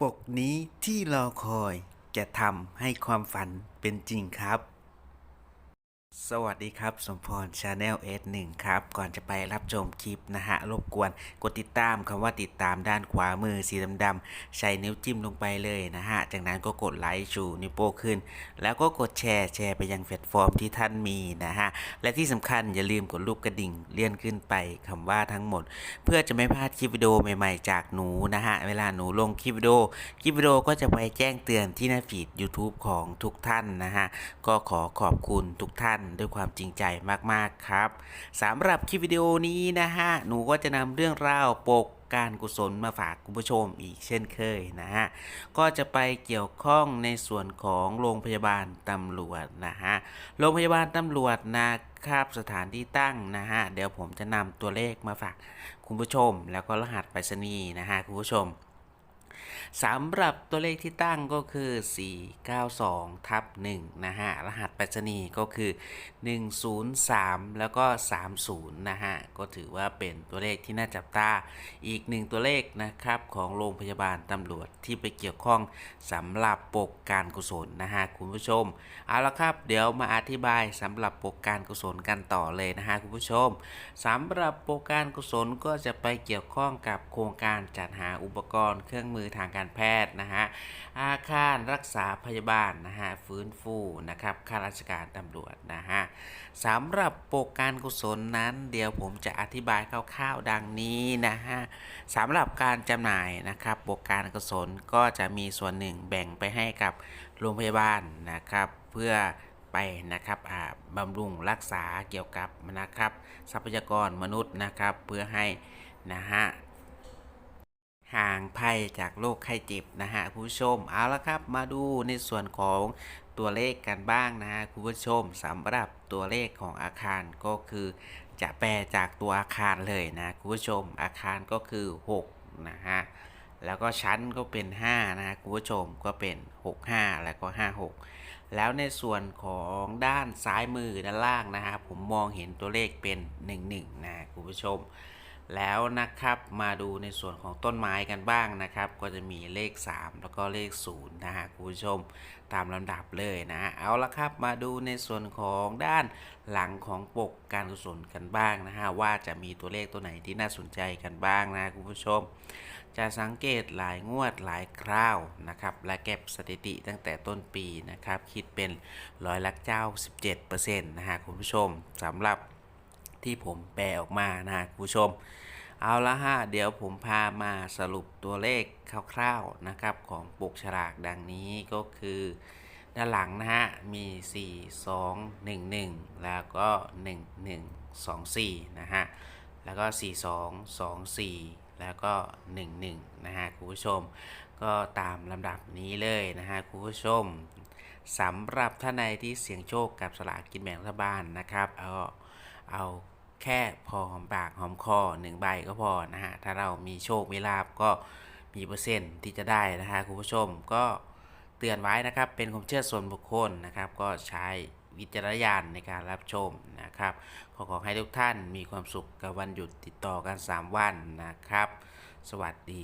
ปกนี้ที่รอคอยจะทำให้ความฝันเป็นจริงครับ สวัสดีครับ สมพรชาแนล S1 ครับ ก่อนจะไปรับชมคลิปนะฮะ รบกวนกดติดตามคำว่าติดตามด้านขวามือสีดำๆใช้นิ้วจิ้มลงไปเลยนะฮะ จากนั้นก็กดไลค์ชูนิ้วโป้งขึ้น แล้วก็กดแชร์แชร์ไปยังแพลตฟอร์มที่ท่านมีนะฮะ และที่สำคัญอย่าลืมกดรูปกระดิ่งเลื่อนขึ้นไปคำว่าทั้งหมด เพื่อจะไม่พลาดคลิปวิดีโอใหม่ๆ จากหนูนะฮะ เวลาหนูลงคลิปวิดีโอคลิปวิดีโอก็จะไปแจ้งเตือนที่หน้าฟีด YouTube ของทุกท่านนะฮะก็ขอขอบคุณทุกท่านด้วยความจริงใจมากๆครับสำหรับคลิปวิดีโอนี้นะฮะหนูก็จะนำเรื่องราวปกการกุศลมาฝากคุณผู้ชมอีกเช่นเคยนะฮะ ก็จะไปเกี่ยวข้องในส่วนของโรงพยาบาลตำรวจนะฮะ โรงพยาบาลตำรวจนะครับสถานที่ตั้งนะฮะ เดี๋ยวผมจะนำตัวเลขมาฝากคุณผู้ชม แล้วก็รหัสไปรษณีย์นะฮะคุณผู้ชม สำหรับตัวเลขที่ตั้งก็คือ 492 ทับ1นะฮะ รหัสไปรษณีย์ก็คือ 103 แล้วก็ 30 นะฮะ ก็ถือว่าเป็นตัวเลขที่น่าจับตา อีกหนึ่งตัวเลขนะครับของโรงพยาบาลตำรวจที่ไปเกี่ยวข้องสำหรับปกการกุศลนะฮะคุณผู้ชม เอาละครับ เดี๋ยวมาอธิบายสำหรับปกการกุศลกันต่อเลยนะฮะคุณผู้ชมสำหรับปกการกุศลก็จะไปเกี่ยวข้องกับโครงการจัดหาอุปกรณ์เครื่องมือทางการแพทย์นะฮะอาคารรักษาพยาบาลนะฮะฟื้นฟูนะครับข้าราชการตำรวจนะฮะสำหรับโปกการกุศลนั้นเดี๋ยวผมจะอธิบายคร่าวๆดังนี้นะฮะสำหรับการจำหน่ายนะครับโปกการกุศลก็จะมีส่วนหนึ่งแบ่งไปให้กับโรงพยาบาลนะครับเพื่อไปนะครับบำรุงรักษาเกี่ยวกับนะครับ ทรัพยากรมนุษย์นะครับ เพื่อให้นะฮะ ห่างภัยจากโรคไข้เจ็บนะฮะผู้ชมเอาละครับ มาดูในส่วนของตัวเลขกันบ้างนะฮะคุณผู้ชมสำหรับตัวเลขของอาคารก็คือ จะแปลจากตัวอาคารเลยนะคุณผู้ชมอาคารก็คือ 6 นะฮะแล้วก็ชั้นก็เป็น 5 นะฮะคุณผู้ชมก็เป็น 65 แล้วก็ 56 แล้วในส่วนของด้านซ้ายมือด้านล่างนะฮะผมมองเห็นตัวเลขเป็น 11 นะคุณผู้ชม แล้วนะครับมาดูในส่วนของต้นไม้กันบ้างนะครับ ก็จะมีเลข 3 แล้วก็เลข0นะฮะคุณผู้ชมตามลำดับเลยนะเอาละครับมาดูในส่วนของด้านหลังของปกการกุศลกันบ้างนะฮะว่าจะมีตัวเลขตัวไหนที่น่าสนใจกันบ้างนะคุณผู้ชม จะสังเกตหลายงวดหลายคราวนะครับและเก็บสถิติตั้งแต่ต้นปีนะครับคิดเป็นร้อยละเจ้า17%นะฮะคุณผู้ชมสำหรับ ที่ผมแปลออกมานะคุณผู้ชม เอาละฮะเดี๋ยวผมพามาสรุปตัวเลขคร่าวๆนะครับของปกฉลากดังนี้ก็คือ ด้านหลังนะฮะมี 4 2 1 1 แล้วก็ 1 1 2 4 นะฮะ แล้วก็ 4 2 2 4 แล้วก็ 1 1 นะฮะคุณผู้ชม ก็ตามลำดับนี้เลยนะฮะคุณผู้ชมสำหรับท่านใดที่เสี่ยงโชคกับสลากกินแบ่งรัฐบาลนะครับ เอาเอา แค่พอหอมปากหอมคอหนึ่งใบก็พอนะฮะถ้าเรามีโชคมีลาบก็มีเปอร์เซ็นต์ที่จะได้นะฮะคุณผู้ชมก็เตือนไว้นะครับเป็นความเชื่อส่วนบุคคลนะครับ ก็ใช้วิจารณญาณในการรับชมนะครับ ขอขอให้ทุกท่านมีความสุขกับวันหยุดติดต่อกัน 3 วันนะครับ สวัสดี